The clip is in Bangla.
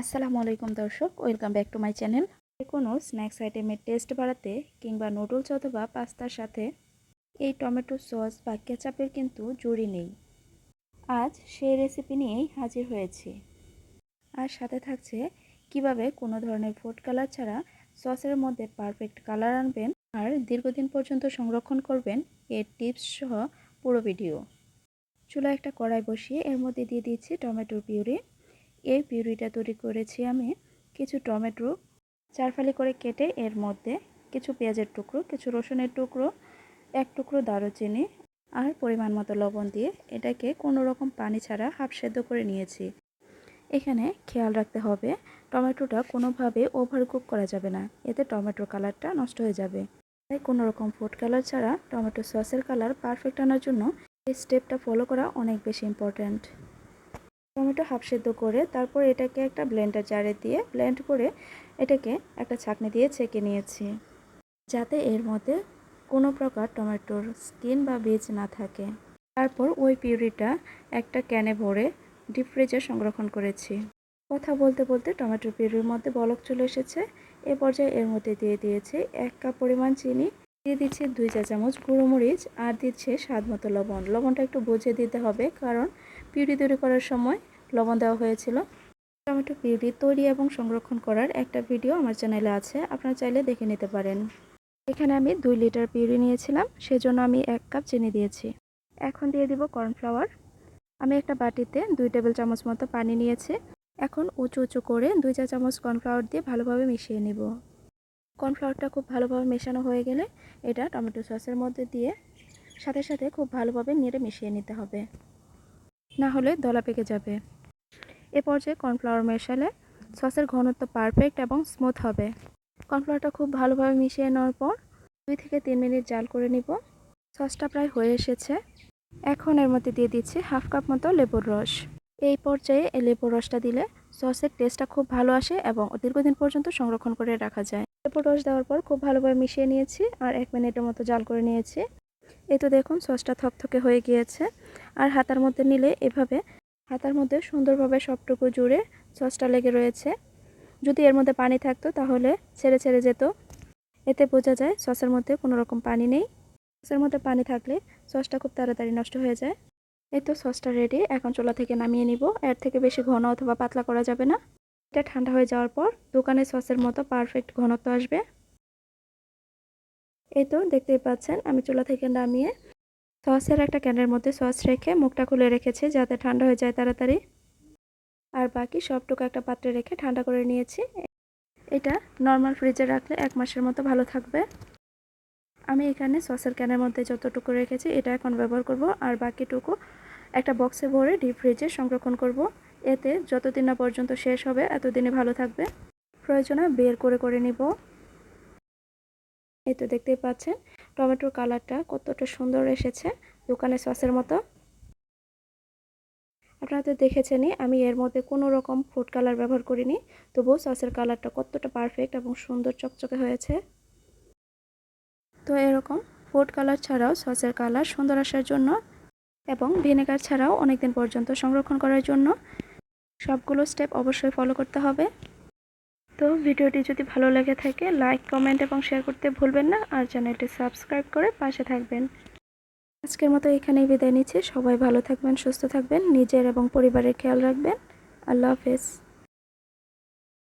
আসসালামু আলাইকুম দর্শক, welcome back to my channel. কোনো স্ন্যাক্স আইটেমের টেস্ট বাড়াতে কিংবা নুডলস অথবা পাস্তার সাথে এই টমেটো সস বা কেচাপের কিন্তু জুড়ি নেই। আজ সেই রেসিপি নিয়েই হাজির হয়েছি। আর সাথে থাকছে, কীভাবে কোনো ধরনের ফুড কালার ছাড়া সসের মধ্যে পারফেক্ট কালার আনবেন আর দীর্ঘদিন পর্যন্ত সংরক্ষণ করবেন এর টিপস সহ পুরো ভিডিও। চুলা একটা কড়াই বসিয়ে এর মধ্যে দিয়ে দিচ্ছি টমেটোর পিউরি। এই পিউরিটা তৈরি করেছি আমি কিছু টমেটো চারফালি করে কেটে এর মধ্যে কিছু পেঁয়াজের টুকরো, কিছু রসুনের টুকরো, এক টুকরো দারুচিনি আর পরিমাণ মতো লবণ দিয়ে এটাকে কোনো রকম পানি ছাড়া হাফ সেদ্ধ করে নিয়েছি। এখানে খেয়াল রাখতে হবে টমেটোটা কোনোভাবে ওভার কুক করা যাবে না, এতে টমেটোর কালারটা নষ্ট হয়ে যাবে। তাই কোনো রকম ফুড কালার ছাড়া টমেটো সসের কালার পারফেক্ট আনার জন্য এই স্টেপটা ফলো করা অনেক বেশি ইম্পর্ট্যান্ট টমেটো হাফ সেদ্ধ করে তারপর এটাকে একটা ব্লেন্ডার জারে দিয়ে ব্লেন্ড করে এটাকে একটা ছাঁকনি দিয়ে ছেঁকে নিয়েছি। যাতে এর মধ্যে কোনো প্রকার টমেটোর স্কিন বা বীজ না থাকে। তারপর ওই পিউরিটা একটা ক্যানে ভরে ডিপ ফ্রিজে সংরক্ষণ করেছি। কথা বলতে বলতে টমেটোর পিউরির মধ্যে বলক চলে এসেছে। এ পর্যায়ে এর মধ্যে দিয়ে দিয়েছি এক কাপ পরিমাণ চিনি। দিয়ে দিচ্ছি দুই চা চামচ গুঁড়ো মরিচ আর দিচ্ছে স্বাদ মতো লবণ। লবণটা একটু বুঝে দিতে হবে কারণ পিউরি তৈরি করার সময় লবণ দেওয়া হয়েছিল। টমেটো পিউরি তৈরি এবং সংরক্ষণ করার একটা ভিডিও আমার চ্যানেলে আছে, আপনারা চাইলে দেখে নিতে পারেন। এখানে আমি দুই লিটার পিউরি নিয়েছিলাম, সেজন্য আমি এক কাপ চিনি দিয়েছি। এখন দিয়ে দিব কর্নফ্লাওয়ার আমি একটা বাটিতে দুই টেবিল চামচ মতো পানি নিয়েছি। এখন উঁচু উঁচু করে দুই চা চামচ কর্নফ্লাওয়ার দিয়ে ভালোভাবে মিশিয়ে নিব। কর্নফ্লাওয়ারটা খুব ভালোভাবে মেশানো হয়ে গেলে এটা টমেটো সসের মধ্যে দিয়ে সাথে সাথে খুব ভালোভাবে নেড়ে মিশিয়ে নিতে হবে। না হলে দলা পেকে যাবে। এ পর্যায়ে কর্নফ্লাওয়ার মেশালে সসের ঘনত্ব পারফেক্ট এবং স্মুথ হবে। কর্নফ্লাওয়ারটা খুব ভালোভাবে মিশিয়ে নেওয়ার পর দুই থেকে তিন মিনিট জাল করে নিব। সসটা প্রায় হয়ে এসেছে। এখন এর মধ্যে দিয়ে দিচ্ছি হাফ কাপ মতো লেবুর রস। এই পর্যায়ে এই লেবুর রসটা দিলে সসের টেস্টটা খুব ভালো আসে এবং দীর্ঘদিন পর্যন্ত সংরক্ষণ করে রাখা যায়। লেবুর রস দেওয়ার পর খুব ভালোভাবে মিশিয়ে নিয়েছি আর এক মিনিটের মতো জাল করে নিয়েছি। এই তো দেখুন সসটা থকথকে হয়ে গিয়েছে। আর হাতার মধ্যে নিলে এভাবে হাতার মধ্যে সুন্দরভাবে সবটুকু জুড়ে সসটা লেগে রয়েছে। যদি এর মধ্যে পানি থাকতো তাহলে ছেড়ে ছেড়ে যেত। এতে বোঝা যায় সসের মধ্যে কোনো রকম পানি নেই। সসের মধ্যে পানি থাকলে সসটা খুব তাড়াতাড়ি নষ্ট হয়ে যায়। এই তো সসটা রেডি এখন চোলা থেকে নামিয়ে নিব। এর থেকে বেশি ঘন অথবা পাতলা করা যাবে না। এটা ঠান্ডা হয়ে যাওয়ার পর দোকানে সসের মতো পারফেক্ট ঘনত্ব আসবে। এই তো দেখতেই পাচ্ছেন, আমি চুলা থেকে নামিয়ে সসের একটা ক্যানের মধ্যে সস রেখে মুখটা খুলে রেখেছি, যাতে ঠান্ডা হয়ে যায় তাড়াতাড়ি। আর বাকি সবটুকু একটা পাত্রে রেখে ঠান্ডা করে নিয়েছি। এটা নর্মাল ফ্রিজে রাখলে এক মাসের মতো ভালো থাকবে। আমি এখানে সসের ক্যানের মধ্যে যতটুকু রেখেছি এটা এখন ব্যবহার করব, আর বাকিটুকু একটা বক্সে ভরে ডিপ ফ্রিজে সংরক্ষণ করব। এতে যতদিন না পর্যন্ত শেষ হবে এতদিনে ভালো থাকবে। প্রয়োজনে বের করে করে নিব। এই তো দেখতেই পাচ্ছেন। টমেটোর কালারটা কতটা সুন্দর এসেছে, দোকানে সসের মতো। আপনারা তো দেখেছেনই, আমি এর মধ্যে কোনো রকম ফুড কালার ব্যবহার করিনি, তবুও সসের কালারটা কতটা পারফেক্ট এবং সুন্দর চকচকে হয়েছে। তো এরকম ফুড কালার ছাড়াও সসের কালার সুন্দর আসার জন্য এবং ভিনেগার ছাড়াও অনেকদিন পর্যন্ত সংরক্ষণ করার জন্য সবগুলো স্টেপ অবশ্যই ফলো করতে হবে। তো ভিডিওটি যদি ভালো লেগে থাকে লাইক কমেন্ট এবং শেয়ার করতে ভুলবেন না। আর চ্যানেলটি সাবস্ক্রাইব করে পাশে থাকবেন। আজকের মতো এখানেই বিদায় নিচ্ছি। সবাই ভালো থাকবেন, সুস্থ থাকবেন, নিজের এবং পরিবারের খেয়াল রাখবেন। আল্লাহ হাফেজ।